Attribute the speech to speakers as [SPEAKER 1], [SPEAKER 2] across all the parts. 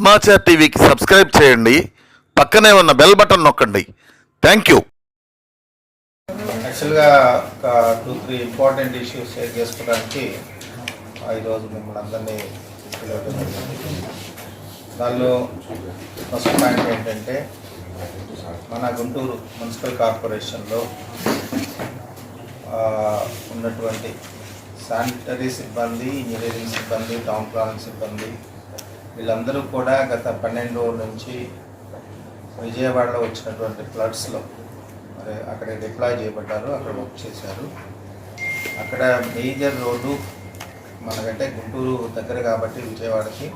[SPEAKER 1] సమాచార్ టీవీకి సబ్స్క్రైబ్ చేయండి. పక్కనే ఉన్న బెల్ బటన్ నొక్కండి. థ్యాంక్ యూ
[SPEAKER 2] యాక్చువల్గా ఒక two three important issues share చేసుకోవడానికి ఈరోజు మిమ్మల్ని అందరినీ దానిలో ఫస్ట్ పాయింట్ ఏంటంటే మన గుంటూరు మున్సిపల్ కార్పొరేషన్లో ఉన్నటువంటి శానిటరీ సిబ్బంది ఇంజనీరింగ్ సిబ్బంది టౌన్ ప్లానింగ్ సిబ్బంది వీళ్ళందరూ కూడా గత పన్నెండు రోజుల నుంచి విజయవాడలో వచ్చినటువంటి ఫ్లడ్స్లో మరి అక్కడ డిప్లాయ్ చేయబడ్డారు అక్కడ వర్క్ చేశారు. అక్కడ మేజర్ రోడ్డు మనకంటే గుంటూరు దగ్గర కాబట్టి విజయవాడకి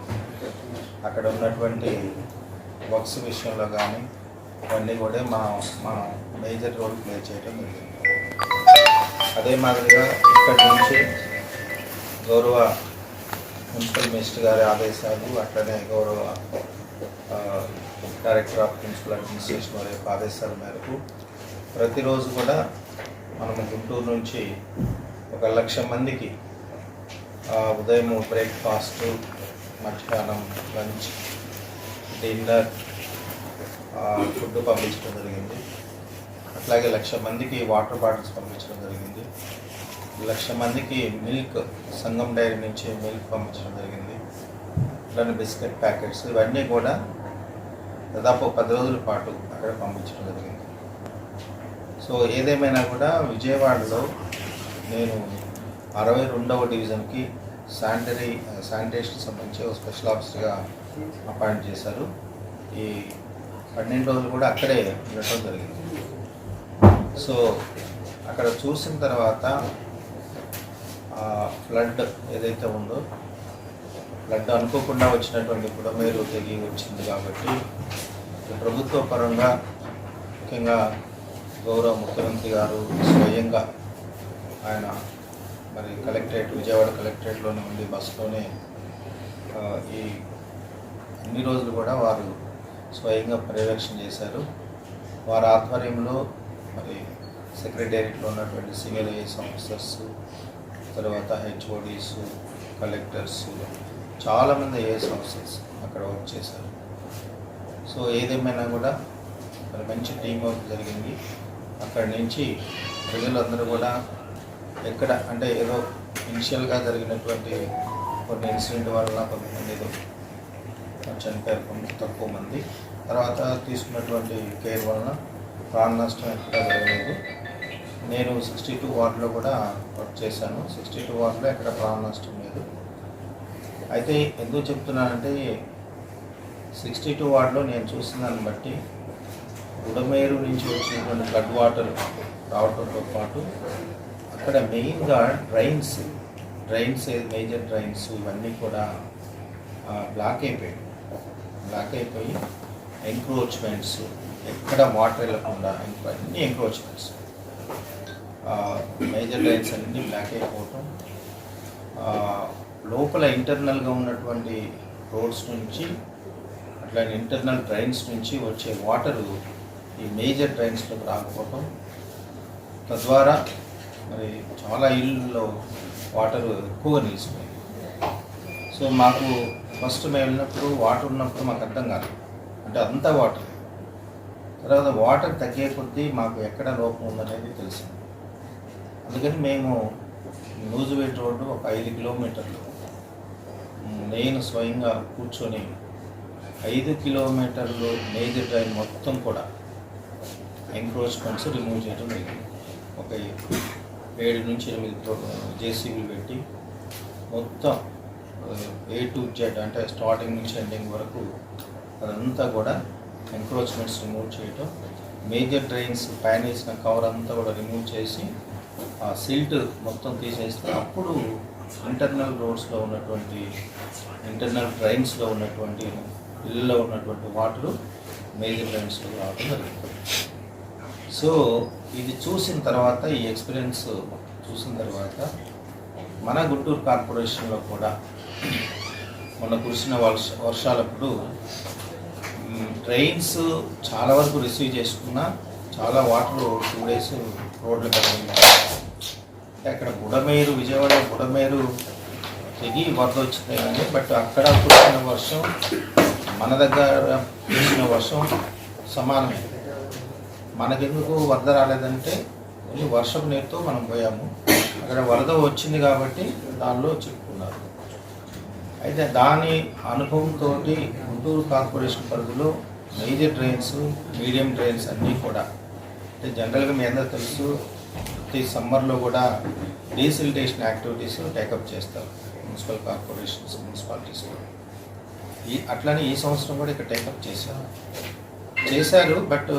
[SPEAKER 2] అక్కడ ఉన్నటువంటి వర్క్స్ విషయంలో కానీ ఇవన్నీ కూడా మా మా మేజర్ రోల్ ప్లే చేయడం జరిగింది. అదే మాదిరిగా ఇక్కడి నుంచి గౌరవ మున్సిపల్ మినిస్టర్ గారి ఆదేశాలు అట్లనే గౌరవ డైరెక్టర్ ఆఫ్ ప్రిన్సిపల్ అడ్మినిస్ట్రేషన్ వారి యొక్క ఆదేశాల మేరకు ప్రతిరోజు కూడా మనము గుంటూరు నుంచి ఒక లక్ష మందికి ఉదయం బ్రేక్ఫాస్ట్ మధ్యాహ్నం లంచ్ డిన్నర్ ఫుడ్ పంపించడం జరిగింది. అట్లాగే లక్ష మందికి వాటర్ బాటిల్స్ పంపించడం జరిగింది. లక్ష మందికి మిల్క్ సంగం డైరీ నుంచి మిల్క్ పంపించడం జరిగింది. అట్లానే బిస్కెట్ ప్యాకెట్స్ ఇవన్నీ కూడా దాదాపు పది రోజుల పాటు అక్కడ పంపించడం జరిగింది. సో ఏదేమైనా కూడా విజయవాడలో నేను అరవై రెండవ డివిజన్కి శానిటరీ శానిటేషన్ సంబంధించి ఒక స్పెషల్ ఆఫీసర్గా అపాయింట్ చేశారు. ఈ పన్నెండు రోజులు కూడా అక్కడే ఉండటం జరిగింది. సో అక్కడ చూసిన తర్వాత ఫ్లడ్ ఏదైతే ఉందో ఫ్లడ్ అనుకోకుండా వచ్చినటువంటి బుడమేరు తెగి వచ్చింది కాబట్టి ప్రభుత్వ పరంగా ముఖ్యంగా గౌరవ ముఖ్యమంత్రి గారు స్వయంగా ఆయన మరి కలెక్టరేట్ విజయవాడ కలెక్టరేట్లోనే ఉండి బస్సులోనే ఈ అన్ని రోజులు కూడా వారు స్వయంగా పర్యవేక్షణ చేశారు. వారి ఆధ్వర్యంలో మరి సెక్రటేరియట్లో ఉన్నటువంటి సివిల్ ఐఏఎస్ ఆఫీసర్స్ తర్వాత హెచ్ఓడీస్ కలెక్టర్స్ చాలామంది ఐఏఎస్ ఆఫీసర్స్ అక్కడ వర్క్ చేశారు. సో ఏదేమైనా కూడా మరి మంచి టీం వర్క్ జరిగింది. అక్కడి నుంచి ప్రజలందరూ కూడా ఎక్కడ అంటే ఏదో ఇనిషియల్గా జరిగినటువంటి కొన్ని ఇన్సిడెంట్ వలన కొంతమంది ఏదో చనిపోయారు కొంత తక్కువ మంది. తర్వాత తీసుకున్నటువంటి కేర్ వలన ప్రాణ నష్టం ఎక్కడ జరగలేదు. నేను సిక్స్టీ టూ వార్డులో కూడా వర్క్ చేశాను. సిక్స్టీ టూ వార్డులో ఎక్కడ ప్రాణ నష్టం లేదు. అయితే ఎందుకు చెప్తున్నానంటే సిక్స్టీ టూ వార్డులో నేను చూసిన దాన్ని బట్టి ఉడమేరు నుంచి వచ్చినటువంటి ఫ్లడ్ వాటర్ రావడంతో పాటు అక్కడ మెయిన్గా డ్రైన్స్ డ్రైన్స్ మేజర్ డ్రైన్స్ ఇవన్నీ కూడా బ్లాక్ అయిపోయాయి. బ్లాక్ అయిపోయి ఎంక్రోచ్మెంట్స్ ఎక్కడ వాటర్ వెళ్ళకుండా ఇంకా అన్ని ఎంక్రోచ్మెంట్స్ మేజర్ డ్రైన్స్ అన్నీ బ్లాక్ అయిపోవటం. లోపల ఇంటర్నల్గా ఉన్నటువంటి రోడ్స్ నుంచి అట్లాగే ఇంటర్నల్ డ్రైన్స్ నుంచి వచ్చే వాటరు ఈ మేజర్ డ్రైన్స్లోకి రాకపోవటం. తద్వారా మరి చాలా ఇళ్ళల్లో వాటర్ ఎక్కువగా నిలిచిపోయింది. సో మాకు ఫస్ట్ మేము వెళ్ళినప్పుడు వాటర్ ఉన్నప్పుడు మాకు అర్థం కాదు అంటే అంతా వాటర్ తర్వాత వాటర్ తగ్గే కొద్దీ మాకు ఎక్కడ లోపం ఉందనేది తెలిసింది. అందుకని మేము నూజువేట్ రోడ్డు ఒక ఐదు కిలోమీటర్లు. నేను స్వయంగా కూర్చొని ఐదు కిలోమీటర్లు మేజర్ డ్రైన్ మొత్తం కూడా ఎంక్రోచ్మెంట్స్ రిమూవ్ చేయడం జరిగింది. ఒక ఏడు నుంచి ఎనిమిది జేసీబీలు పెట్టి మొత్తం ఏ టు జెడ్ అంటే స్టార్టింగ్ నుంచి ఎండింగ్ వరకు అదంతా కూడా ఎంక్రోచ్మెంట్స్ రిమూవ్ చేయటం. మేజర్ డ్రైన్స్ ప్యాన్ వేసిన కవర్ అంతా కూడా రిమూవ్ చేసి ఆ సిల్ట్ మొత్తం తీసేస్తే అప్పుడు ఇంటర్నల్ రోడ్స్లో ఉన్నటువంటి ఇంటర్నల్ డ్రైన్స్లో ఉన్నటువంటి ఇళ్ళలో ఉన్నటువంటి వాటర్ మేజర్ డ్రైన్స్లో రావడం జరుగుతుంది. సో ఇది చూసిన తర్వాత ఈ ఎక్స్పీరియన్స్ చూసిన తర్వాత మన గుంటూరు కార్పొరేషన్లో కూడా మొన్న కురిసిన వర్ష వర్షాలప్పుడు ట్రైన్స్ చాలా వరకు రిసీవ్ చేసుకున్నా చాలా వాటర్ టూ డేస్ రోడ్ల మీద అక్కడ బుడమేరు విజయవాడ బుడమేరు తెగి వరద వచ్చింది కానీ బట్ అక్కడ కురిసిన వర్షం మన దగ్గర కురిసిన వర్షం సమానమే. మనకెందుకు వరద రాలేదంటే ఓన్లీ వర్షం నీరుతో మనం పోయాము. అక్కడ వరద వచ్చింది కాబట్టి దానిలో చిక్కుకున్నారు అయితే దాని అనుభవంతో గుంటూరు కార్పొరేషన్ పరిధిలో మేజర్ డ్రైన్స్ మీడియం డ్రైన్స్ అన్నీ కూడా. అంటే జనరల్గా మీ అందరూ తెలుసు ప్రతి సమ్మర్లో కూడా డీసిలిటేషన్ యాక్టివిటీస్ టేకప్ చేస్తారు మున్సిపల్ కార్పొరేషన్స్ మున్సిపాలిటీస్ ఈ అట్లానే ఈ సంవత్సరం కూడా ఇక్కడ టేకప్ చేశారు. చేశారు బట్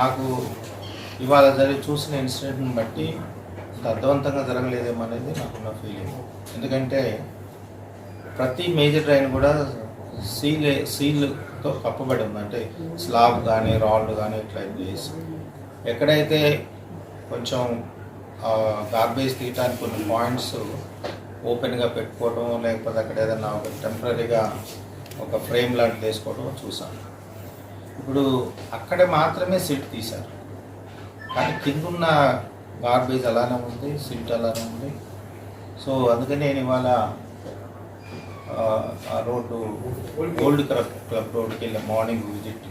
[SPEAKER 2] నాకు ఇవాళ జరిగి చూసిన ఇన్సిడెంట్ని బట్టి అర్థవంతంగా జరగలేదేమో అనేది నాకున్న ఫీలింగ్ ఎందుకంటే ప్రతి మేజర్ డ్రైన్ కూడా సీల్ సీల్తో కప్పబడి ఉంది. అంటే స్లాబ్ కానీ రాళ్ళు కానీ ఇట్లా చేసి ఎక్కడైతే కొంచెం గార్బేజ్ తీయటానికి కొన్ని పాయింట్స్ ఓపెన్గా పెట్టుకోవడం లేకపోతే అక్కడ ఏదైనా ఒక టెంపరీగా ఒక ఫ్రేమ్ లాంటిది వేసుకోవడం చూసాను ఇప్పుడు అక్కడ మాత్రమే సిట్ తీశారు. కానీ కిందున్న గార్బేజ్ అలానే ఉంది సిట్ అలానే ఉంది. సో అందుకని నేను ఇవాళ ఆ రోడ్డు ఓల్డ్ క్లబ్ క్లబ్ రోడ్కి వెళ్ళి మార్నింగ్ విజిట్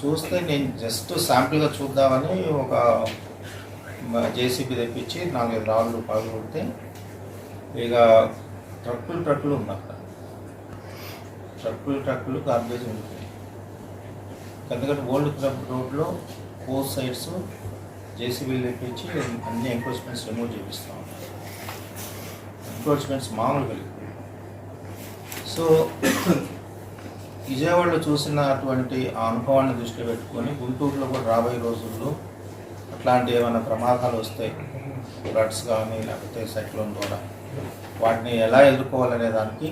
[SPEAKER 2] చూస్తే నేను జస్ట్ శాంపుల్గా చూద్దామని ఒక జేసీబీ తెప్పించి నాలుగైదు రాళ్ళు పగలు కొడితే ఇక ట్రక్కులు ట్రక్కులు ఉంది అక్కడ ట్రక్కులు ట్రక్కులు గార్బేజ్ ఉంటుంది ఎందుకంటే ఓల్డ్ క్లబ్ రోడ్లో ఫోర్ సైడ్స్ జేసీబీలు తెప్పించి అన్ని ఎంక్రోచ్మెంట్స్ రిమూవ్ చేపిస్తూ ఉన్నారు. ఎంక్రోచ్మెంట్స్ మామూలుగా లేవు. సో విజయవాడలో చూసిన అటువంటి ఆ అనుభవాన్ని దృష్టిలో పెట్టుకొని గుంటూరులో కూడా రాబోయే రోజుల్లో అట్లాంటి ఏమైనా ప్రమాదాలు వస్తాయి ఫ్లడ్స్ కానీ లేకపోతే సైక్లోన్ ద్వారా వాటిని ఎలా ఎదుర్కోవాలనే దానికి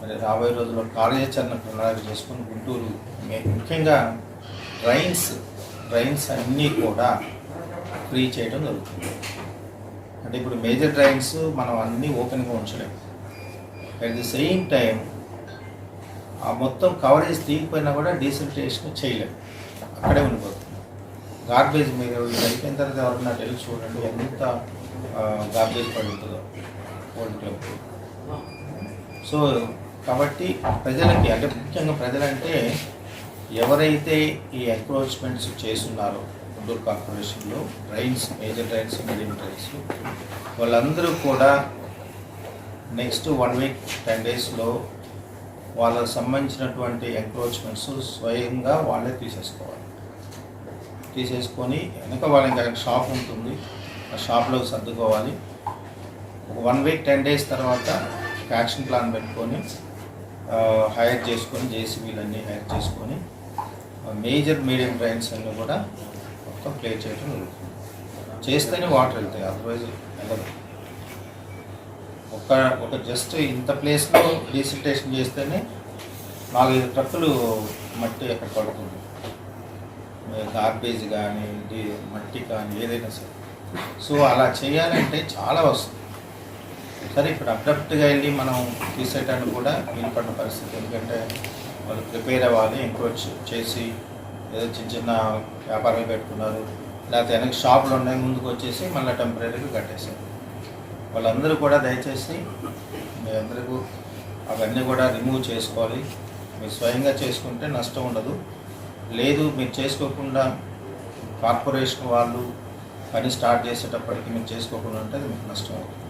[SPEAKER 2] మరి రాబోయే రోజుల్లో కార్యాచరణ ప్రణాళిక చేసుకుని గుంటూరు ముఖ్యంగా డ్రైన్స్ డ్రైన్స్ అన్నీ కూడా ఫ్రీ చేయడం జరుగుతుంది. అంటే ఇప్పుడు మేజర్ డ్రైన్స్ మనం అన్నీ ఓపెన్గా ఉంచలేము అట్ ది సేమ్ టైం ఆ మొత్తం కవరేజ్ తీయకపోయినా కూడా డీసెంట్రేషన్ చేయలేదు అక్కడే ఉండిపోతుంది. గార్బేజ్ మీరు అయిపోయిన తర్వాత ఎవరన్నా వెళ్ళి చూడండి ఎంత గార్బేజ్ పడుతుందో ఉంటుందో ఓల్డ్ క్లబ్. సో కాబట్టి ప్రజలకి అంటే ముఖ్యంగా ప్రజలంటే ఎవరైతే ఈ ఎంక్రోచ్మెంట్స్ చేస్తున్నారో గుంటూరు కార్పొరేషన్లో drains major drains medium drains వాళ్ళందరూ కూడా నెక్స్ట్ వన్ వీక్ టెన్ డేస్లో వాళ్ళకు సంబంధించినటువంటి ఎంక్రోచ్మెంట్స్ స్వయంగా వాళ్ళే తీసేసుకోవాలి. తీసేసుకొని వెనక వాళ్ళకి ఇంకా షాప్ ఉంటుంది. ఆ షాప్లో సర్దుకోవాలి. ఒక వన్ వీక్ టెన్ డేస్ తర్వాత యాక్షన్ ప్లాన్ పెట్టుకొని హైర్ చేసుకొని జేసీబీలన్నీ హైర్ చేసుకొని మేజర్ మీడియం డ్రైన్స్ అన్నీ కూడా మొత్తం ప్లే చేయడం జరుగుతుంది. చేస్తేనే వాటర్ వెళ్తాయి. అదర్వైజ్ వెళ్ళదు ఒక ఒక జస్ట్ ఇంత ప్లేస్లో డీసిల్టేషన్ చేస్తేనే నాలుగైదు ట్రక్కులు మట్టి అక్కడ పడుతుంది. గార్బేజ్ కానీ మట్టి కానీ ఏదైనా సరే. సో అలా చేయాలంటే చాలా వస్తుంది సరే ఇప్పుడు అబ్రప్ట్గా వెళ్ళి మనం తీసేటప్పుడు కూడా వీలుపడిన పరిస్థితి. ఎందుకంటే వాళ్ళు ప్రిపేర్ అవ్వాలి ఎంక్రోచ్ చేసి ఏదో చిన్న చిన్న వ్యాపారాలు పెట్టుకున్నారు. లేకపోతే వెనక షాపులు ఉన్నాయి ముందుకు వచ్చేసి మళ్ళీ టెంపరీగా కట్టేశారు. వాళ్ళందరూ కూడా దయచేసి మీ అందరికీ అవన్నీ కూడా రిమూవ్ చేసుకోవాలి. మీరు స్వయంగా చేసుకుంటే నష్టం ఉండదు. లేదు మీరు చేసుకోకుండా కార్పొరేషన్ వాళ్ళు పని స్టార్ట్ చేసేటప్పటికి మీరు చేసుకోకుండా ఉంటే అది మీకు నష్టం అవుతుంది.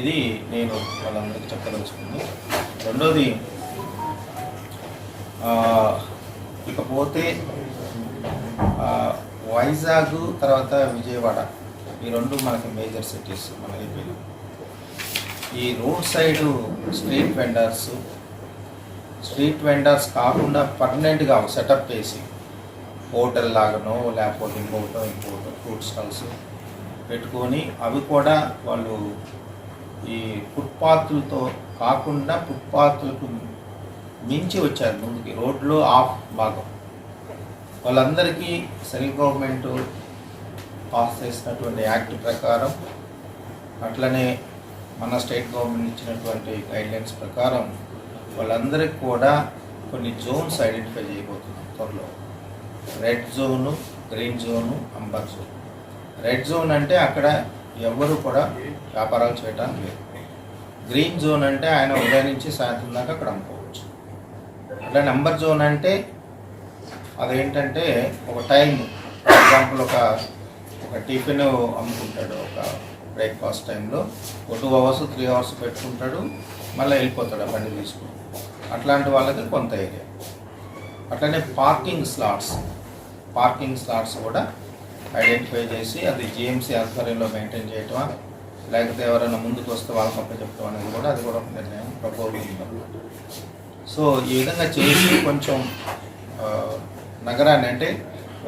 [SPEAKER 2] ఇది నేను వాళ్ళందరికీ చెప్పదలుచుకుంది. రెండోది ఇకపోతే వైజాగ్ తర్వాత విజయవాడ. ఈ రెండు మనకి మేజర్ సిటీస్ మన ఏపీలో. ఈ road side street vendors street vendors కాకుండా పర్మనెంట్గా సెటప్ చేసి హోటల్ లాగానో లేకపోతే ఇంకోటో ఇంకోటో ఫ్రూట్ స్టాల్స్ పెట్టుకొని అవి కూడా వాళ్ళు ఈ ఫుట్పాత్లతో కాకుండా ఫుట్పాత్లకు మించి వచ్చారు. ముందుకి రోడ్లో ఆఫ్ భాగం. వాళ్ళందరికీ సెంట్రల్ గవర్నమెంట్ పాస్ చేసినటువంటి యాక్ట్ ప్రకారం అట్లనే మన స్టేట్ గవర్నమెంట్ ఇచ్చినటువంటి గైడ్లైన్స్ ప్రకారం వాళ్ళందరికీ కూడా కొన్ని జోన్స్ ఐడెంటిఫై చేయబోతున్నాం త్వరలో. Red zone green zone amber zone. Red zone అంటే అక్కడ ఎవరు కూడా వ్యాపారాలు చేయడానికి లేదు గ్రీన్ జోన్ అంటే ఆయన ఉదయం నుంచి సాయంత్రం దాకా అక్కడ అమ్ముకోవచ్చు. అట్లా నెంబర్ జోన్ అంటే అదేంటంటే ఒక టైం ఫర్ ఎగ్జాంపుల్ ఒక ఒక టిఫిన్ అమ్ముకుంటాడు ఒక బ్రేక్ఫాస్ట్ టైంలో. ఒక టూ అవర్స్ త్రీ అవర్స్ పెట్టుకుంటాడు. మళ్ళీ వెళ్ళిపోతాడు ఆ బండి తీసుకుని. అట్లాంటి వాళ్ళకి కొంత ఏరియా. అట్లనే పార్కింగ్ స్లాట్స్. పార్కింగ్ స్లాట్స్ కూడా ఐడెంటిఫై చేసి అది జిఎంసీ ఆధ్వర్యంలో మెయింటైన్ చేయటమా లేకపోతే ఎవరైనా ముందుకు వస్తే వాళ్ళకి అప్పచెప్పడం అనేది కూడా అది కూడా ఒక నిర్ణయం ప్రపోజల్ సో ఈ విధంగా చేసి కొంచెం నగరాన్ని అంటే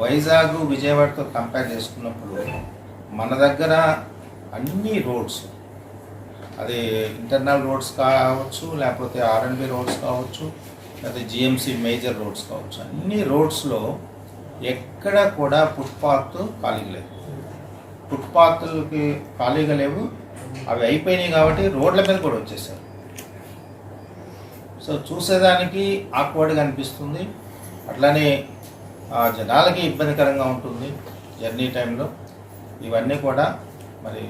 [SPEAKER 2] వైజాగ్ విజయవాడతో కంపేర్ చేసుకున్నప్పుడు మన దగ్గర అన్ని రోడ్స్ అది ఇంటర్నల్ రోడ్స్ కావచ్చు లేకపోతే ఆర్ఎన్బి రోడ్స్ కావచ్చు లేకపోతే జిఎంసి మేజర్ రోడ్స్ కావచ్చు అన్ని రోడ్స్లో ఎక్కడ కూడా ఫుట్పాత్ ఖాళీగా లేదు. ఫుట్పాత్లకి ఖాళీగా లేవు. అవి అయిపోయినాయి కాబట్టి రోడ్ల మీద కూడా వచ్చేసారు. సో చూసేదానికి ఆక్వర్డ్గా అనిపిస్తుంది. అట్లానే జనాలకి ఇబ్బందికరంగా ఉంటుంది జర్నీ టైంలో. ఇవన్నీ కూడా మరి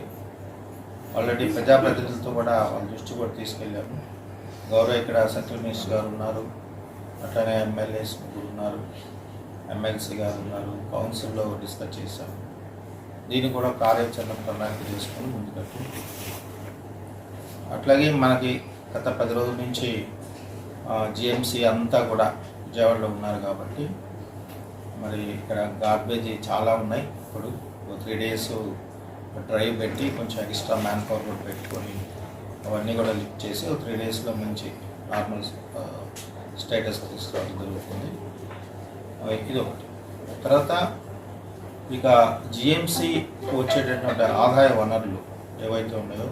[SPEAKER 2] ఆల్రెడీ ప్రజాప్రతినిధులతో కూడా వాళ్ళ దృష్టి కూడా తీసుకెళ్ళాము గౌరవ ఇక్కడ సెంట్రల్ మినిస్టర్ గారు ఉన్నారు అట్లనే ఎమ్మెల్యేస్ ముగ్గురు ఉన్నారు ఎమ్మెల్సీ గారు ఉన్నారు కౌన్సిల్లో డిస్కస్ చేశాము దీన్ని కూడా కార్యాచరణ ప్రణాళిక చేసుకొని ముందుకట్టు. అట్లాగే మనకి గత పది రోజుల నుంచి జిఎంసి అంతా కూడా విజయవాడలో ఉన్నారు కాబట్టి మరి ఇక్కడ గార్బేజ్ చాలా ఉన్నాయి. ఇప్పుడు త్రీ డేస్ డ్రైవ్ పెట్టి కొంచెం ఎక్స్ట్రా మ్యాన్ పవర్ కూడా పెట్టుకొని అవన్నీ కూడా లిఫ్ట్ చేసి ఒక త్రీ డేస్లో మంచి నార్మల్ స్టేటస్ తీసుకురావడం జరుగుతుంది. ఇది ఒకటి. తర్వాత ఇక జిఎంసి వచ్చేటటువంటి ఆదాయ వనరులు ఏవైతే ఉన్నాయో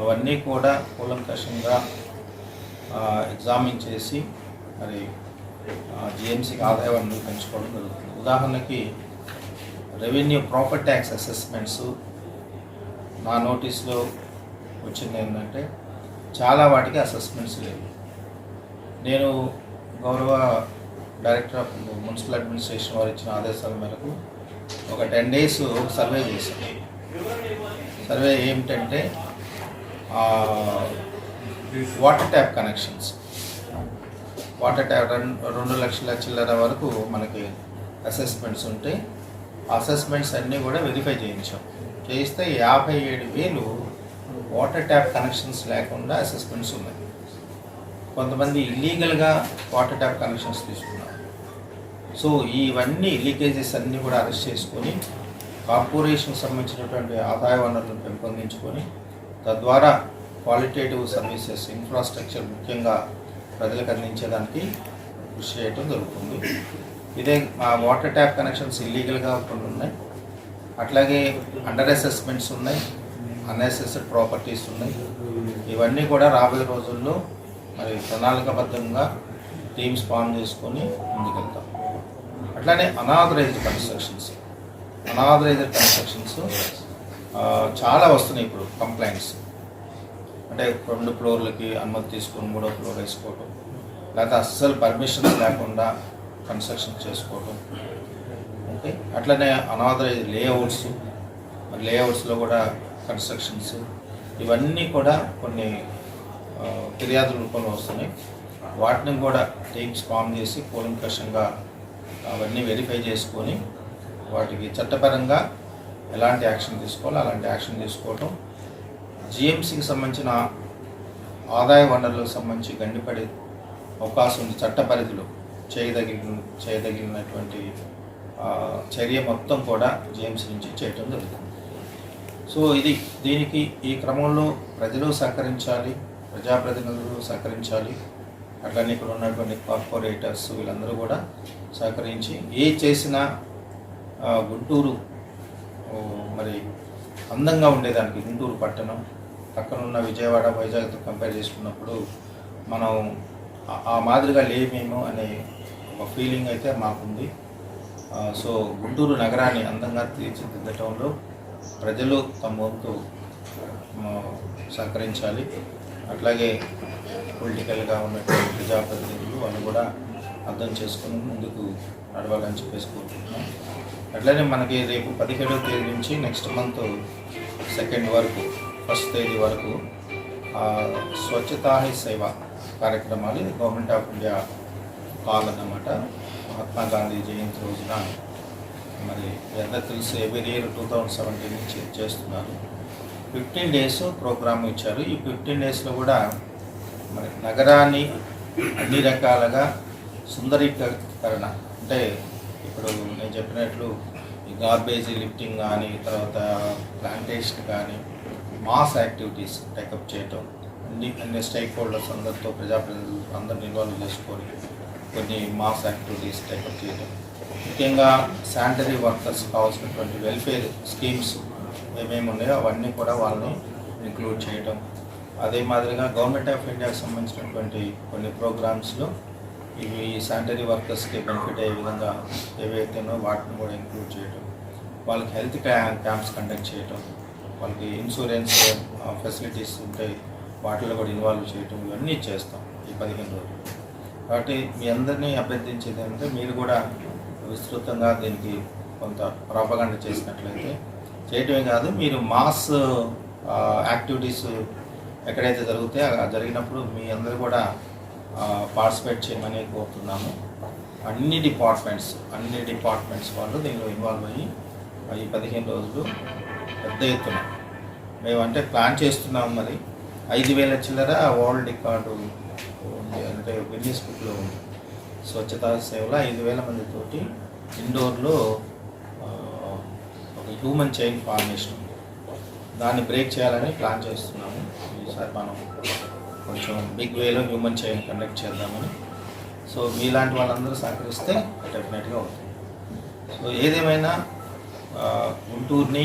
[SPEAKER 2] అవన్నీ కూడా కూలంకషంగా ఎగ్జామిన్ చేసి మరి జిఎంసీకి ఆదాయ వనరులు పెంచుకోవడం జరుగుతుంది. ఉదాహరణకి రెవెన్యూ ప్రాపర్ ట్యాక్స్ అసెస్మెంట్స్ నా నోటీస్లో వచ్చింది ఏంటంటే చాలా వాటికి అసెస్మెంట్స్ లేవు. నేను గౌరవ డైరెక్టర్ ఆఫ్ మున్సిపల్ అడ్మినిస్ట్రేషన్ వారు ఇచ్చిన ఆదేశాల మేరకు ఒక టెన్ డేస్ సర్వే చేశాను. సర్వే ఏమిటంటే water tap connections water tap రెండు రెండు లక్షల చిల్లర వరకు మనకి అసెస్మెంట్స్ ఉంటాయి అసెస్మెంట్స్ అన్నీ కూడా వెరిఫై చేయించాం. చేయిస్తే యాభై ఏడు వేలు వాటర్ ట్యాప్ కనెక్షన్స్ లేకుండా అసెస్మెంట్స్ ఉన్నాయి. కొంతమంది ఇల్లీగల్గా వాటర్ ట్యాప్ కనెక్షన్స్ తీసుకున్నారు. సో ఇవన్నీ లీకేజెస్ అన్నీ కూడా అరెస్ట్ చేసుకొని కార్పొరేషన్ సంబంధించినటువంటి ఆదాయ వనరులను పెంపొందించుకొని తద్వారా క్వాలిటేటివ్ సర్వీసెస్ ఇన్ఫ్రాస్ట్రక్చర్ ముఖ్యంగా ప్రజలకు అందించడానికి కృషి చేయటం జరుగుతుంది. ఇదే మా వాటర్ ట్యాప్ కనెక్షన్స్ ఇల్లీగల్గా కొన్ని ఉన్నాయి. అట్లాగే అండర్ అసెస్మెంట్స్ ఉన్నాయి. అన్అసెస్డ్ ప్రాపర్టీస్ ఉన్నాయి. ఇవన్నీ కూడా రాబోయే రోజుల్లో మరి ప్రణాళికబద్ధంగా టీమ్స్ ఫామ్ చేసుకొని ముందుకెళ్తాం. అట్లానే అనాథరైజ్డ్ కన్స్ట్రక్షన్స్. అనాథరైజ్డ్ కన్స్ట్రక్షన్స్ చాలా వస్తున్నాయి ఇప్పుడు కంప్లైంట్స్. అంటే రెండు ఫ్లోర్లకి అనుమతి తీసుకొని మూడో ఫ్లోర్ వేసుకోవటం లేకపోతే అస్సలు పర్మిషన్స్ లేకుండా కన్స్ట్రక్షన్ చేసుకోవటం. ఓకే? అట్లనే అనాథరైజ్ లేఅవుట్స్ లేఅవుట్స్లో కూడా కన్స్ట్రక్షన్స్ ఇవన్నీ కూడా కొన్ని ఫిర్యాదుల రూపంలో వస్తున్నాయి. వాటిని కూడా టీమ్స్ ఫామ్ చేసి కూలంకషంగా అవన్నీ వెరిఫై చేసుకొని వాటికి చట్టపరంగా ఎలాంటి యాక్షన్ తీసుకోవాలో అలాంటి యాక్షన్ తీసుకోవటం జిఎంసీకి సంబంధించిన ఆదాయ వనరులకు సంబంధించి గండిపడే అవకాశం ఉంది. చట్ట పరిధిలో చేయదగిన చేయదగినటువంటి చర్య మొత్తం కూడా జిఎంసీ నుంచి చేయటం జరుగుతుంది. సో ఇది దీనికి ఈ క్రమంలో ప్రజలు సహకరించాలి ప్రజాప్రతినిధులు సహకరించాలి. అట్లనే ఇక్కడ ఉన్నటువంటి కార్పొరేటర్స్ వీళ్ళందరూ కూడా సహకరించి ఏ చేసినా గుంటూరు మరి అందంగా ఉండేదానికి గుంటూరు పట్టణం పక్కనున్న విజయవాడ వైజాగ్తో కంపేర్ చేసుకున్నప్పుడు మనం ఆ- మాదిరిగా లేమేమో అనే ఒక ఫీలింగ్ అయితే మాకుంది. సో గుంటూరు నగరాన్ని అందంగా తీర్చిదిద్దటంలో ప్రజలు తమ వంతు సహకరించాలి. అట్లాగే పొలిటికల్గా ఉన్నటువంటి ప్రజాప్రతినిధులు వాళ్ళు కూడా అర్థం చేసుకుని ముందుకు నడవాలని చెప్పేసి కోరుకుంటున్నాం. అట్లనే మనకి రేపు పదిహేడవ తేదీ నుంచి నెక్స్ట్ మంత్ సెకండ్ వరకు ఫస్ట్ తేదీ వరకు స్వచ్ఛతా సేవ కార్యక్రమాలు ఇది గవర్నమెంట్ ఆఫ్ ఇండియా కాల్ అన్నమాట మహాత్మా గాంధీ జయంతి రోజున మరి ఎంత తెలుసు. Every year two thousand seventeen నుంచి చేస్తున్నారు. ఫిఫ్టీన్ డేస్ ప్రోగ్రామ్ ఇచ్చారు. ఈ ఫిఫ్టీన్ డేస్లో కూడా మరి నగరాన్ని అన్ని రకాలుగా సుందరీకరణ అంటే ఇప్పుడు నేను చెప్పినట్లు ఈ గార్బేజ్ లిఫ్టింగ్ కానీ తర్వాత ప్లాంటేషన్ కానీ మాస్ యాక్టివిటీస్ టేకప్ చేయటం అన్ని అన్ని స్టేక్ హోల్డర్స్ అందరితో ప్రజాప్రతినిధులు అందరిని ఇన్వాల్వ్ చేసుకొని కొన్ని మాస్ యాక్టివిటీస్ టేకప్ చేయటం. ముఖ్యంగా శానిటరీ వర్కర్స్ కావాల్సినటువంటి వెల్ఫేర్ స్కీమ్స్ ఏమేమి ఉన్నాయో అవన్నీ కూడా వాళ్ళని ఇంక్లూడ్ చేయటం. అదే మాదిరిగా గవర్నమెంట్ ఆఫ్ ఇండియాకి సంబంధించినటువంటి కొన్ని ప్రోగ్రామ్స్లో ఇవి శానిటరీ వర్కర్స్కి బెనిఫిట్ అయ్యే విధంగా ఏవైతేనో వాటిని కూడా ఇంక్లూడ్ చేయటం. వాళ్ళకి హెల్త్ క్యాంప్స్ కండక్ట్ చేయటం. వాళ్ళకి ఇన్సూరెన్స్ ఫెసిలిటీస్ ఉంటాయి. వాటిలో కూడా ఇన్వాల్వ్ చేయటం ఇవన్నీ చేస్తాం ఈ పదిహేను రోజులు. కాబట్టి మీ అందరినీ అభ్యర్థించేది ఏంటంటే మీరు కూడా విస్తృతంగా దీనికి కొంత ప్రాపగండ చేసినట్లయితే చేయటమే కాదు మీరు మాస్ యాక్టివిటీస్ ఎక్కడైతే జరుగుతాయో జరిగినప్పుడు మీ అందరూ కూడా పార్టిసిపేట్ చేయమని కోరుతున్నాము. అన్ని డిపార్ట్మెంట్స్ అన్ని డిపార్ట్మెంట్స్ వాళ్ళు దీనిలో ఇన్వాల్వ్ అయ్యి ఈ పదిహేను రోజులు పెద్ద ఎత్తున. మేము అంటే ప్లాన్ చేస్తున్నాం మరి. ఐదు వేల చిల్లర వరల్డ్ రికార్డు ఉంది. అంటే గిన్నీస్ బుక్లో ఉంది. స్వచ్ఛతా సేవలో ఐదు వేల మందితోటి ఇండోర్లో ఒక హ్యూమన్ చైన్ ఫార్మేషన్ ఉంది. దాన్ని బ్రేక్ చేయాలని ప్లాన్ చేస్తున్నాము. ఈసారి మనం కొంచెం బిగ్ వేలో హ్యూమన్ చైన్ కండక్ట్ చేద్దామని. సో మీలాంటి వాళ్ళందరూ సహకరిస్తే డెఫినెట్గా అవుతుంది. సో ఏదేమైనా గుంటూరుని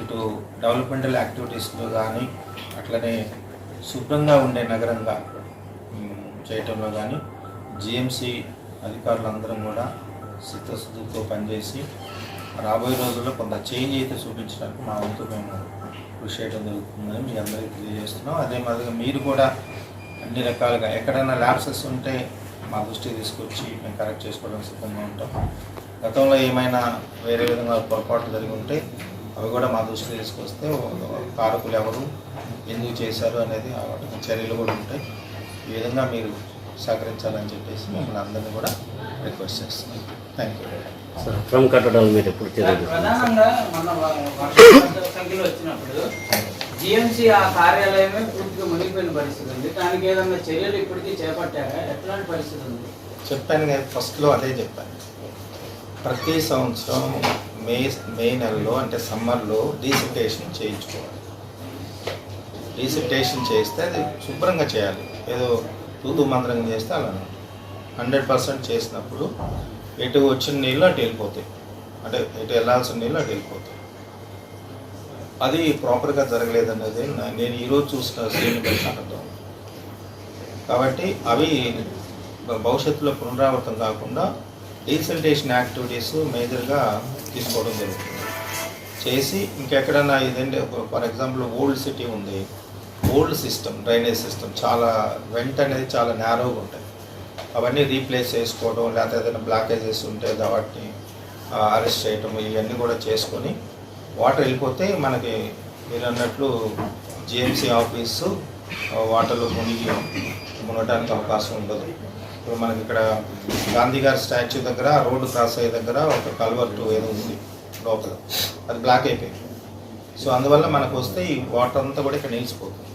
[SPEAKER 2] ఇటు డెవలప్మెంటల్ యాక్టివిటీస్లో కానీ అట్లనే శుభ్రంగా ఉండే నగరంగా చేయటంలో కానీ జిఎంసి అధికారులందరం కూడా చిత్తశుద్ధితో పనిచేసి రాబోయే రోజుల్లో కొంత చేంజ్ అయితే చూపించడానికి మా వంతు మేము కృషి చేయడం జరుగుతుందని మీ అందరికీ తెలియజేస్తున్నాం. అదే మాదిరిగా మీరు కూడా అన్ని రకాలుగా ఎక్కడైనా ల్యాబ్సెస్ ఉంటే మా దృష్టికి తీసుకొచ్చి మేము కరెక్ట్ చేసుకోవడానికి సిద్ధంగా ఉంటాం. గతంలో ఏమైనా వేరే విధంగా పొరపాట్లు జరిగి ఉంటే అవి కూడా మా దృష్టికి తీసుకొస్తే కారకులు ఎవరు ఎందుకు చేశారు అనేది వాటికి చర్యలు కూడా ఉంటాయి. ఈ విధంగా మీరు సహకరించాలని చెప్పేసి మిమ్మల్ని అందరినీ కూడా రిక్వెస్ట్ చేస్తున్నాం. Thank you.
[SPEAKER 3] సార్ ఫ్రమ్ కట్టడాలు మీరు ఎప్పుడు చర్యలు తీసుకున్నారు?
[SPEAKER 4] ప్రధానంగా మన వర్ష సంఖ్యలో వచ్చినప్పుడు జిఎంసి ఆ కార్యాలయమే పూర్తిగా మునిగిపోయిన పరిస్థితి ఉంది. దానికి ఏదైనా చర్యలు ఇప్పటికీ ఎట్లాంటి పరిస్థితి ఉంది?
[SPEAKER 2] చెప్పాను నేను ఫస్ట్లో అదే చెప్పాను. ప్రతి సంవత్సరం మే మే నెలలో అంటే సమ్మర్లో డీసిప్టేషన్ చేయించుకోవాలి. డీసిప్టేషన్ చేస్తే అది శుభ్రంగా చేయాలి. ఏదో తూతు మంత్రంగా చేస్తే అలా హండ్రెడ్ పర్సెంట్ చేసినప్పుడు ఎటు వచ్చిన నీళ్ళు అటు వెళ్ళిపోతాయి. అంటే ఎటు వెళ్ళాల్సిన నీళ్ళు అటు వెళ్ళిపోతాయి. అది ప్రాపర్గా జరగలేదన్నది నేను ఈరోజు చూసిన శ్రేణి పరిశ్రమతో కాబట్టి అవి భవిష్యత్తులో పునరావృతం కాకుండా డీసెంటేషన్ యాక్టివిటీస్ మేజర్గా తీసుకోవడం జరుగుతుంది. చేసి ఇంకెక్కడన్నా ఇదంటే ఫర్ ఎగ్జాంపుల్ ఓల్డ్ సిటీ ఉంది. ఓల్డ్ సిస్టమ్ డ్రైనేజ్ సిస్టమ్ చాలా వెంట అనేది చాలా నేరోగా ఉంటాయి. అవన్నీ రీప్లేస్ చేసుకోవడం లేకపోతే ఏదైనా బ్లాకేజెస్ ఉంటే వాటిని అరెస్ట్ చేయటం ఇవన్నీ కూడా చేసుకొని వాటర్ వెళ్ళిపోతే మనకి మీరు అన్నట్లు జిఎంసీ ఆఫీసు వాటర్లో మునిగి మునగడానికి అవకాశం ఉండదు. ఇప్పుడు మనకి ఇక్కడ గాంధీ గారి స్టాచ్యూ దగ్గర రోడ్డు క్రాస్ అయ్యే దగ్గర ఒక కల్వర్టు ఏదో ఉంది లోపల. అది బ్లాక్ అయిపోయింది. సో అందువల్ల మనకు వస్తే ఈ వాటర్ అంతా కూడా ఇక్కడ నిలిచిపోతుంది.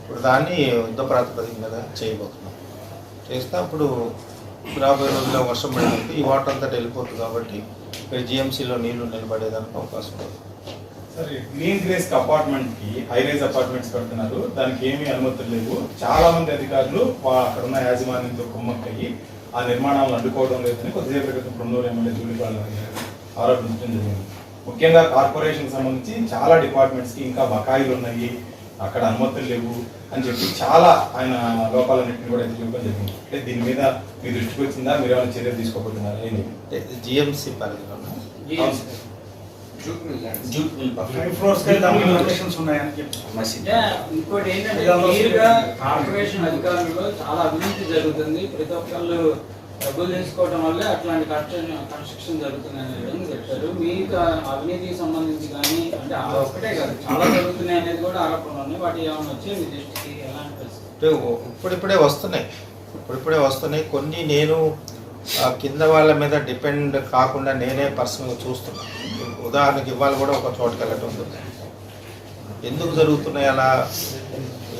[SPEAKER 2] ఇప్పుడు దాన్ని యుద్ధ ప్రాతిపదిక మీద చేయబోతున్నాం. చేస్తే అప్పుడు రాబోయే రోజుల్లో వర్షం పడినప్పుడు ఈ వాటర్ అంతా వెళ్ళిపోతుంది కాబట్టి ఇక్కడ జిఎంసీలో నీళ్ళు నిలబడేదానికి అవకాశం ఉంది.
[SPEAKER 5] గ్రీన్ గ్రేస్ అపార్ట్మెంట్కి హై రైజ్ అపార్ట్మెంట్స్ కడుతున్నారు. దానికి ఏమీ అనుమతులు లేవు. చాలా మంది అధికారులు అక్కడ ఉన్న యాజమాన్యంతో కుమ్మక్కయ్యి ఆ నిర్మాణాలను అడ్డుకోవడం లేదని కొద్దిసేపు క్రితం ప్రొన్నూరు ఎమ్మెల్యే జూలిపాల ఆరోపించడం జరిగింది. ముఖ్యంగా కార్పొరేషన్ సంబంధించి చాలా డిపార్ట్మెంట్స్కి ఇంకా బకాయిలు ఉన్నాయి. అక్కడ అనుమతులు లేవు అని చెప్పి చాలా ఆయన లోపాలన్నింటినీ కూడా చూపడం జరిగింది. అంటే దీని మీద మీ దృష్టికి వచ్చిందా? మీరు ఏమైనా చర్యలు తీసుకోబోతున్నారా? ఏంటి
[SPEAKER 2] జిఎంసీ పరిధిలో
[SPEAKER 6] ఫైవ్ ఫ్లోర్స్
[SPEAKER 4] ఇంకోటి ఏంటంటే క్లియర్గా కార్పొరేషన్ అధికారుల్లో చాలా అవినీతి జరుగుతుంది. ప్రతి ఒక్కళ్ళు డబ్బులు తీసుకోవడం వల్లే అట్లాంటి కన్స్ట్రక్షన్ కన్స్ట్రక్షన్ జరుగుతుంది అనే చెప్పారు. మీకు అవినీతికి సంబంధించి కానీ అంటే ఆ ఒక్కటే కాదు చాలా జరుగుతున్నాయి అనేది కూడా ఆరోపణలు ఉన్నాయి. వాటి ఏమైనా వచ్చి మీ దృష్టికి? ఎలాంటి
[SPEAKER 2] ఇప్పుడిప్పుడే వస్తున్నాయి. ఇప్పుడిప్పుడే వస్తున్నాయి. కొన్ని నేను కింద వాళ్ళ మీద డిపెండ్ కాకుండా నేనే పర్సనల్గా చూస్తున్నాను ఉదాహరణకి ఇవాళ కూడా ఒక చోటుకి వెళ్ళటం ఎందుకు జరుగుతున్నాయి అలా?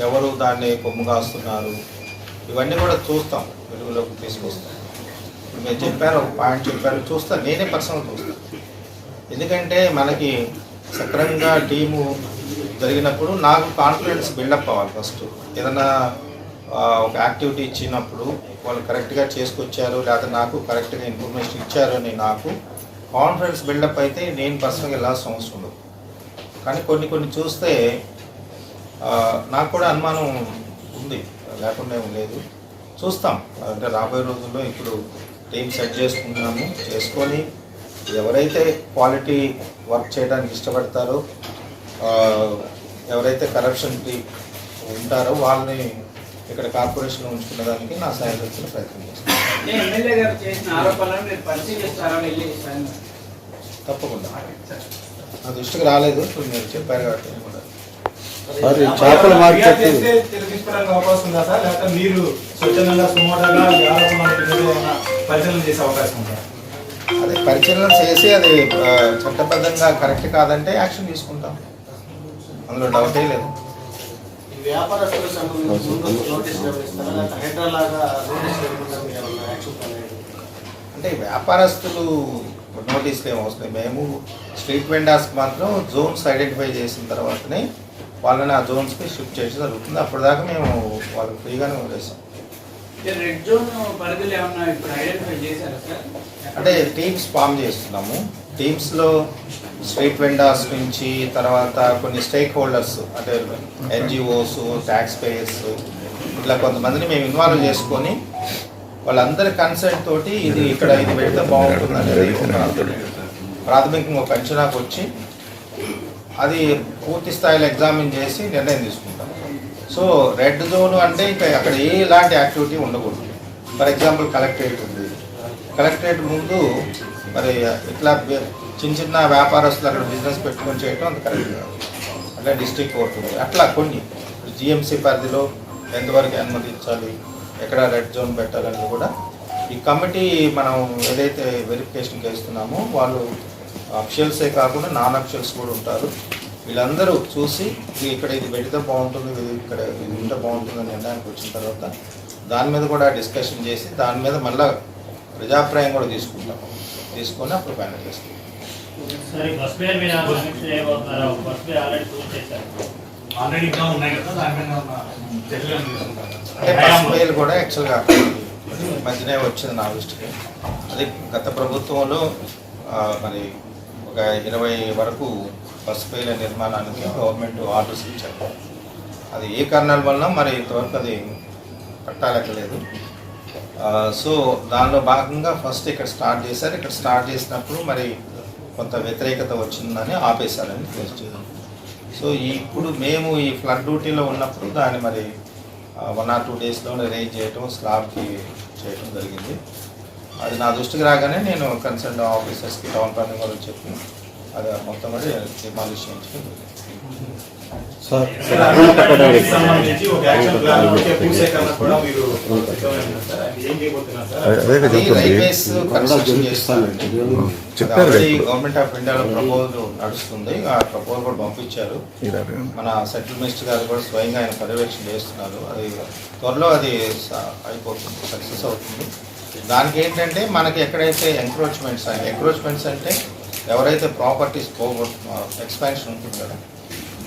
[SPEAKER 2] ఎవరు దాన్ని కొమ్ము కాస్తున్నారు? ఇవన్నీ కూడా చూస్తాం వెలుగులోకి తీసుకొస్తాం. మీరు చెప్పారు ఒక పాయింట్ చెప్పారు చూస్తాను నేనే పర్సనల్ చూస్తాను ఎందుకంటే మనకి సక్రమంగా టీము జరిగినప్పుడు నాకు కాన్ఫిడెన్స్ బిల్డప్ అవ్వాలి ఫస్ట్. ఏదైనా ఒక యాక్టివిటీ ఇచ్చినప్పుడు వాళ్ళు కరెక్ట్గా చేసుకొచ్చారు లేకపోతే నాకు కరెక్ట్గా ఇన్ఫర్మేషన్ ఇచ్చారు అని నాకు కాన్ఫిడెన్స్ బిల్డప్ అయితే నేను పర్సనల్గా వెళ్ళాల్సిన అవసరం ఉండదు. కానీ కొన్ని కొన్ని చూస్తే నాకు కూడా అనుమానం ఉంది. లేకుండా ఏం లేదు. చూస్తాం. అంటే రాబోయే రోజుల్లో ఇప్పుడు టీం సెట్ చేసుకుంటున్నాము. చేసుకొని ఎవరైతే క్వాలిటీ వర్క్ చేయడానికి ఇష్టపడతారో ఎవరైతే కరప్షన్కి ఉంటారో వాళ్ళని ఇక్కడ కార్పొరేషన్లో ఉంచుకునే దానికి నా సాయం వచ్చిన ప్రయత్నం చేస్తాను? తప్పకుండా. నా దృష్టికి రాలేదు ఇప్పుడు మీరు చెప్పారు కాబట్టి
[SPEAKER 6] చేపల మార్కెట్
[SPEAKER 5] అవకాశం ఉందా సార్? లేకపోతే మీరు స్వచ్ఛందంగా సుమోటోగా పరిశీలన చేసే అవకాశం ఉందా?
[SPEAKER 2] అదే పరిశీలన చేసి అది చట్టబద్ధంగా కరెక్ట్ కాదంటే యాక్షన్ తీసుకుంటాం. అందులో డౌటే లేదు.
[SPEAKER 7] వ్యాపారస్తులకు సంబంధించి ముందు నోటీస్ హైడ్రా లాగా నోటీస్?
[SPEAKER 2] అంటే వ్యాపారస్తులు నోటీసులు ఏం అవసరం. మేము స్ట్రీట్ వెండర్స్కి మాత్రం జోన్స్ ఐడెంటిఫై చేసిన తర్వాతనే వాళ్ళని ఆ జోన్స్కి షిఫ్ట్ చేసి జరుగుతుంది. అప్పటిదాకా మేము వాళ్ళకి ఫ్రీగానే వదిలేసాం.
[SPEAKER 4] అంటే రెడ్ జోన్ పరిధిలో ఏమన్నా ఇప్పుడు ఐడెంటిఫై చేశారా సార్?
[SPEAKER 2] అంటే టీమ్స్ ఫామ్ చేస్తున్నాము. టీమ్స్లో స్ట్రీట్ వెండర్స్ నుంచి తర్వాత కొన్ని స్టేక్ హోల్డర్స్ అంటే ఎన్జిఓస్ ట్యాక్స్ పేయర్స్ ఇట్లా కొంతమందిని మేము ఇన్వాల్వ్ చేసుకొని వాళ్ళందరి కన్సెంట్ తోటి ఇది ఇక్కడ ఇది పెడితే బాగుంటుంది అనేది ప్రాథమికంగా ఒక అంచనాకు వచ్చి అది పూర్తి స్థాయిలో ఎగ్జామిన్ చేసి నిర్ణయం తీసుకుంటాం. సో రెడ్ జోన్ అంటే ఇంకా అక్కడ ఏలాంటి యాక్టివిటీ ఉండకూడదు. ఫర్ ఎగ్జాంపుల్ కలెక్టరేట్ ఉంది. కలెక్టరేట్ ముందు మరి ఇట్లా చిన్న చిన్న వ్యాపారస్తులు అక్కడ బిజినెస్ పెట్టుకొని చేయటం అంత కరెక్ట్ కాదు. అంటే డిస్ట్రిక్ట్ కోర్టు ఉంది. అట్లా కొన్ని. జిఎంసీ పరిధిలో ఎంతవరకు అనుమతించాలి? ఎక్కడ రెడ్ జోన్ పెట్టాలని కూడా. ఈ కమిటీ మనం ఏదైతే వెరిఫికేషన్ చేస్తున్నామో వాళ్ళు అఫిషియల్సే కాకుండా నాన్ అఫిషియల్స్ కూడా ఉంటారు. వీళ్ళందరూ చూసి ఇది ఇక్కడ ఇది పెడితే బాగుంటుంది ఇది ఇక్కడ ఇది ఉంటే బాగుంటుంది అని నిర్ణయానికి వచ్చిన తర్వాత దాని మీద కూడా డిస్కషన్ చేసి దాని మీద మళ్ళీ ప్రజాభిప్రాయం కూడా తీసుకుంటాం. తీసుకొని అప్పుడు ఫైనల్ చేస్తాం అంటే బస్ కూడా యాక్చువల్గా మధ్యనే వచ్చింది నా దృష్టికి. అది గత ప్రభుత్వంలో మరి ఒక ఇరవై వరకు బస్ ఫెయిల్ నిర్మాణానికి గవర్నమెంట్ ఆర్డర్స్ ఇచ్చారు. అది ఏ కారణాల వలన? మరి ఇంతవరకు అది పట్టాలెక్కలేదు సో దానిలో భాగంగా ఫస్ట్ ఇక్కడ స్టార్ట్ చేశారు. ఇక్కడ స్టార్ట్ చేసినప్పుడు మరి కొంత వ్యతిరేకత వచ్చిందని ఆపేశారని తెలిసింది సో ఇప్పుడు మేము ఈ ఫ్లడ్ డ్యూటీలో ఉన్నప్పుడు దాన్ని మరి వన్ ఆర్ టూ డేస్లో రేంజ్ చేయటం స్లాబ్కి చేయటం జరిగింది. అది నా దృష్టికి రాగానే నేను కన్సర్న్ ఆఫీసర్స్కి టౌన్ ప్లానింగ్ వాళ్ళు చెప్పి అది మొత్తం
[SPEAKER 5] అది
[SPEAKER 2] డిమాలిష్ చేయించడం జరిగింది.
[SPEAKER 1] చెప్పారు.
[SPEAKER 2] గవర్నమెంట్ ఆఫ్ ఇండియాలో ప్రపోజల్ నడుస్తుంది. ఆ ప్రపోజల్ కూడా పంపించారు. మన సెంట్రల్ మినిస్టర్ గారు కూడా స్వయంగా ఆయన పర్యవేక్షణ చేస్తున్నారు. అది త్వరలో అది అయిపోతుంది సక్సెస్ అవుతుంది. దానికి ఏంటంటే మనకి ఎక్కడైతే ఎంక్రోచ్మెంట్స్ ఎంక్రోచ్మెంట్స్ అంటే ఎవరైతే ప్రాపర్టీస్ ఎక్స్పాన్షన్ ఉంటుంది కదా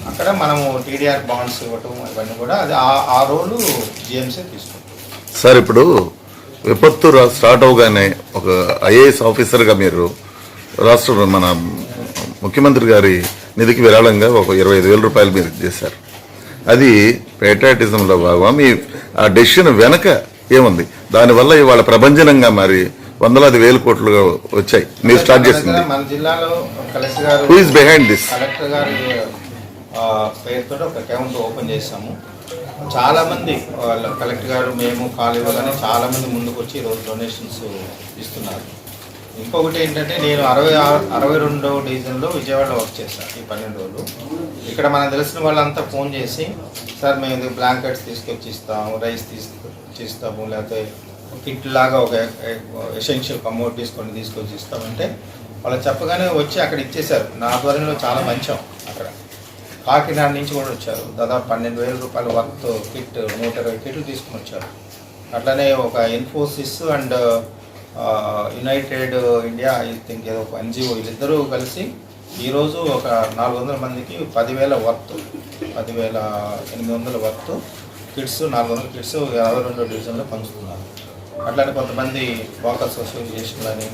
[SPEAKER 2] అక్కడ మనము టీడీఆర్ బాండ్స్ ఇవ్వటం ఇవన్నీ కూడా అది ఆ- రోలు జిఎంసీ తీసుకుంటుంది
[SPEAKER 1] సార్ ఇప్పుడు విపత్తు స్టార్ట్ అవగానే ఒక ఐఏఎస్ ఆఫీసర్గా మీరు రాష్ట్ర మన ముఖ్యమంత్రి గారి నిధికి విరాళంగా ఒక ఇరవై ఐదు వేల రూపాయలు మీరు చేశారు అది పేట్రాటిజంలో భాగం. మీ ఆ డెసిషన్ వెనక ఏముంది? దానివల్ల ఇవాళ ప్రభంజనంగా మరి వందలాది వేల కోట్లుగా వచ్చాయి. మీరు స్టార్ట్ చేసింది.
[SPEAKER 2] మన జిల్లాలో కలెక్టర్ గారు
[SPEAKER 1] who is behind this
[SPEAKER 2] collector గారి పేరుతో ఒక అకౌంట్ ఓపెన్ చేశాము. చాలామంది వాళ్ళ కలెక్టర్ గారు మేము కాల్ ఇవ్వగానే చాలామంది ముందుకు వచ్చి ఈరోజు డొనేషన్స్ ఇస్తున్నారు. ఇంకొకటి ఏంటంటే నేను అరవై అరవై రెండో డివిజన్లో విజయవాడలో వర్క్ చేశాను ఈ పన్నెండు రోజులు. ఇక్కడ మనకు తెలిసిన వాళ్ళంతా ఫోన్ చేసి సార్ మేము ఇది బ్లాంకెట్స్ తీసుకొచ్చి ఇస్తాము రైస్ తీసుకొచ్చి ఇస్తాము లేకపోతే కిట్ లాగా ఒక ఎసెన్షియల్ కమోడిటీస్ కొన్ని తీసుకొచ్చి ఇస్తామంటే వాళ్ళు చెప్పగానే వచ్చి అక్కడ ఇచ్చేశారు. నా ఆధ్వర్యంలో చాలా మంచం అక్కడ. కాకినాడ నుంచి కూడా వచ్చారు. దాదాపు పన్నెండు వేల రూపాయల వర్త్ కిట్ నూట ఇరవై కిట్లు తీసుకుని వచ్చారు. అట్లనే ఒక Infosys and United India I think ఏదో ఒక ఎన్జిఓ వీళ్ళిద్దరూ కలిసి ఈరోజు ఒక నాలుగు వందల మందికి పదివేల వర్త్ పదివేల ఎనిమిది వందల వర్త్ కిట్స్ నాలుగు వందల కిట్స్ యాభై రెండో డివిజన్లో పంచుతున్నారు అట్లానే కొంతమంది వాకర్స్ అసోసియేషన్ అని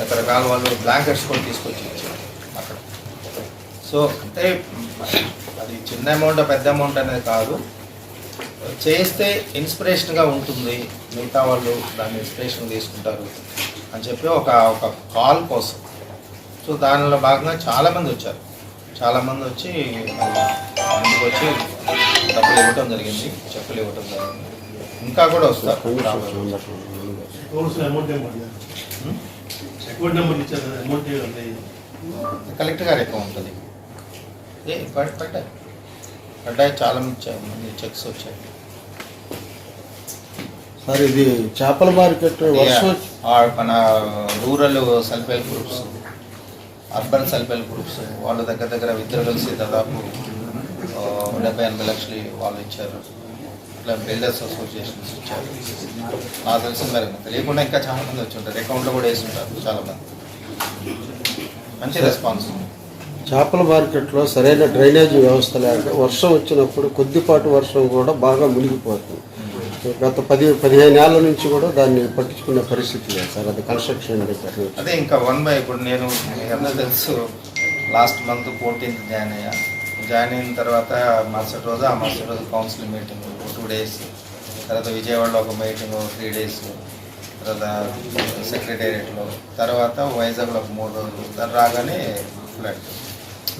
[SPEAKER 2] రకరకాల వాళ్ళు బ్లాంకెట్స్ కూడా తీసుకొచ్చి ఇచ్చారు అక్కడ. సో అంటే అది చిన్న అమౌంట్ పెద్ద అమౌంట్ అనేది కాదు. చేస్తే ఇన్స్పిరేషన్గా ఉంటుంది. మిగతా వాళ్ళు దాన్ని ఇన్స్పిరేషన్ తీసుకుంటారు అని చెప్పి ఒక ఒక కాల్ కోసం. సో దానిలో భాగంగా చాలామంది వచ్చారు. చాలామంది వచ్చి ముందుకు వచ్చి డబ్బులు ఇవ్వటం జరిగింది చెప్పులు ఇవ్వటం జరిగింది. ఇంకా కూడా వస్తారు. కలెక్టర్ గారి అకౌంట్ ఉంటుంది ఏ పడ్- పడ్డాయి పడ్డాయి చాలా మంది మంది చెక్స్ వచ్చాయి.
[SPEAKER 8] సార్ ఇది చేపల మార్కెట్
[SPEAKER 2] మన rural self help groups urban self help groups వాళ్ళ దగ్గర దగ్గర ఇద్దరు కలిసి దాదాపు డెబ్బై ఎనభై లక్షలు వాళ్ళు ఇచ్చారు. ఇట్లా బిల్డర్స్ అసోసియేషన్స్ ఇచ్చారు. నాకు తెలిసిన మేరకు తెలియకుండా ఇంకా చాలా మంది వచ్చి ఉంటారు. అకౌంట్లో కూడా వేసి ఉంటారు చాలా మంది. మంచి రెస్పాన్స్
[SPEAKER 8] చేపల మార్కెట్లో సరైన డ్రైనేజ్ వ్యవస్థ లేక వర్షం వచ్చినప్పుడు కొద్దిపాటి వర్షం కూడా బాగా మునిగిపోతుంది. గత పది పదిహేను ఏళ్ళ నుంచి కూడా దాన్ని పట్టించుకునే పరిస్థితి లేదు సార్. అది కన్స్ట్రక్షన్
[SPEAKER 2] అదే ఇంకా వన్ బై ఇప్పుడు నేను అందరూ తెలుసు లాస్ట్ మంత్ ఫోర్టీన్త్ జాయిన్ అయ్యా. జాయిన్ అయిన తర్వాత మరుసటి రోజు ఆ మరుసటి రోజు కౌన్సిల్ మీటింగ్ టూ డేస్ తర్వాత విజయవాడలో ఒక మీటింగ్ త్రీ డేస్ తర్వాత సెక్రటేరియట్లో తర్వాత వైజాగ్లో ఒక మూడు రోజులు. దాని రాగానే ఫ్లడ్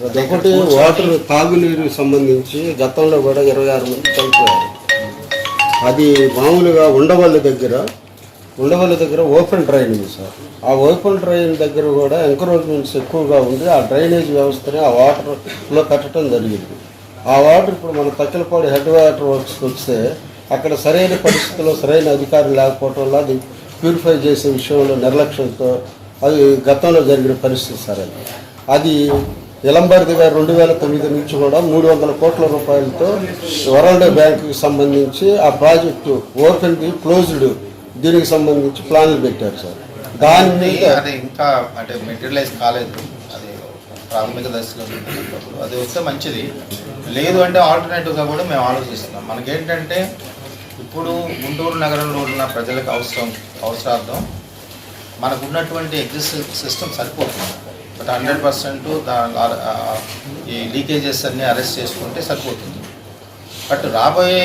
[SPEAKER 8] ఒకటి వాటర్ తాగునీరు సంబంధించి గతంలో కూడా ఇరవై ఆరు మంది చనిపోయారు. అది మామూలుగా ఉండవల్లి దగ్గర ఉండవల్లి దగ్గర ఓపెన్ డ్రైన్ ఉంది సార్. ఆ ఓపెన్ డ్రైన్ దగ్గర కూడా ఎంకరేజ్మెంట్స్ ఎక్కువగా ఉంది. ఆ డ్రైనేజ్ వ్యవస్థని ఆ వాటర్లో పెట్టడం జరిగింది. ఆ వాటర్ ఇప్పుడు మన తక్కిలపాడు హెడ్ వాటర్ వర్క్స్కి వస్తే అక్కడ సరైన పరిస్థితుల్లో సరైన అధికారులు లేకపోవటం వల్ల అది ప్యూరిఫై చేసే విషయంలో నిర్లక్ష్యంతో అది గతంలో జరిగిన పరిస్థితి సార్ అది. అది ఇలంబర్ది గారు రెండు వేల తొమ్మిది నుంచి కూడా మూడు వందల కోట్ల రూపాయలతో వరల్డ్ బ్యాంకుకి సంబంధించి ఆ ప్రాజెక్టు ఓపెన్ది క్లోజ్డ్ దీనికి సంబంధించి ప్లాన్లు పెట్టారు సార్. దాని మీద
[SPEAKER 2] అది ఇంకా అంటే మెటీరియలైజ్ కాలేదు. అది ప్రాథమిక దశలో. అది వస్తే మంచిది. లేదు అంటే ఆల్టర్నేటివ్గా కూడా మేము ఆలోచిస్తున్నాం. మనకేంటంటే ఇప్పుడు గుంటూరు నగరంలో ఉన్న ప్రజలకు అవసరం అవసరార్థం మనకు ఉన్నటువంటి ఎగ్జిస్టింగ్ సిస్టమ్ సరిపోతుంది. బట్ హండ్రెడ్ పర్సెంట్ ఈ లీకేజెస్ అన్ని అరెస్ట్ చేసుకుంటే సరిపోతుంది. బట్ రాబోయే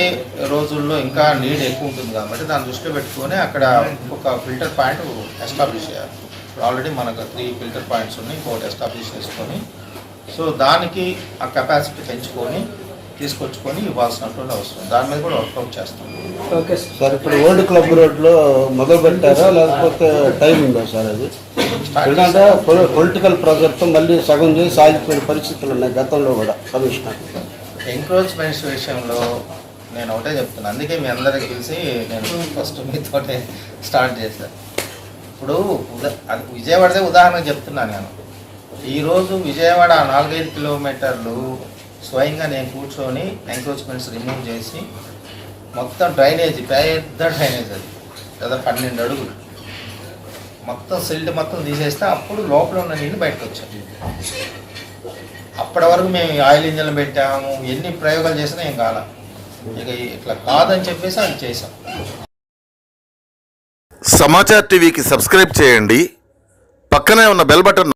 [SPEAKER 2] రోజుల్లో ఇంకా నీడ్ ఎక్కువ ఉంటుంది కాబట్టి దాన్ని దృష్టిలో పెట్టుకొని అక్కడ ఒక ఫిల్టర్ పాయింట్ ఎస్టాబ్లిష్ చేయాలి. ఇప్పుడు ఆల్రెడీ మనకు త్రీ ఫిల్టర్ పాయింట్స్ ఉన్నాయి ఇంకోటి ఎస్టాబ్లిష్ చేసుకొని. సో దానికి ఆ కెపాసిటీ పెంచుకొని తీసుకొచ్చుకొని ఇవ్వాల్సినటువంటి అవసరం. దాని మీద కూడా వర్కౌట్ చేస్తాం.
[SPEAKER 4] Okay
[SPEAKER 8] sir. ఇప్పుడు ఓల్డ్ క్లబ్ రోడ్లో మొదలు పెట్టారా లేకపోతే టైం ఉందా సార్ అది? ఎందుకంటే పొలిటికల్ ప్రెజర్తో మళ్ళీ సగం చేసి ఆగిపోయిన పరిస్థితులు ఉన్నాయి గతంలో కూడా కమిషనర్
[SPEAKER 2] ఎంక్రోచ్మెంట్స్ విషయంలో నేను ఒకటే చెప్తున్నాను అందుకే మీ అందరికి తెలిసి నేను ఫస్ట్ మీతోటే స్టార్ట్ చేశాను ఇప్పుడు అది విజయవాడదే ఉదాహరణ చెప్తున్నాను నేను. ఈరోజు విజయవాడ నాలుగైదు కిలోమీటర్లు స్వయంగా నేను కూర్చొని ఎంక్రోచ్మెంట్స్ రిమూవ్ చేసి మొత్తం డ్రైనేజ్ పెద్ద డ్రైనేజ్ అది. కదా పన్నెండు అడుగులు. మొత్తం సిల్ట్ మొత్తం తీసేస్తే అప్పుడు లోపల ఉన్న నీళ్ళు బయటకు వచ్చాయి. అప్పటి వరకు మేము ఆయిల్ ఇంజన్లు పెట్టాము ఎన్ని ప్రయోగాలు చేసినా ఏం కాల. ఇక ఇట్లా కాదని చెప్పేసి అది చేసాం
[SPEAKER 1] సమాచార్ టీవీకి సబ్స్క్రైబ్ చేయండి. పక్కనే ఉన్న బెల్ బటన్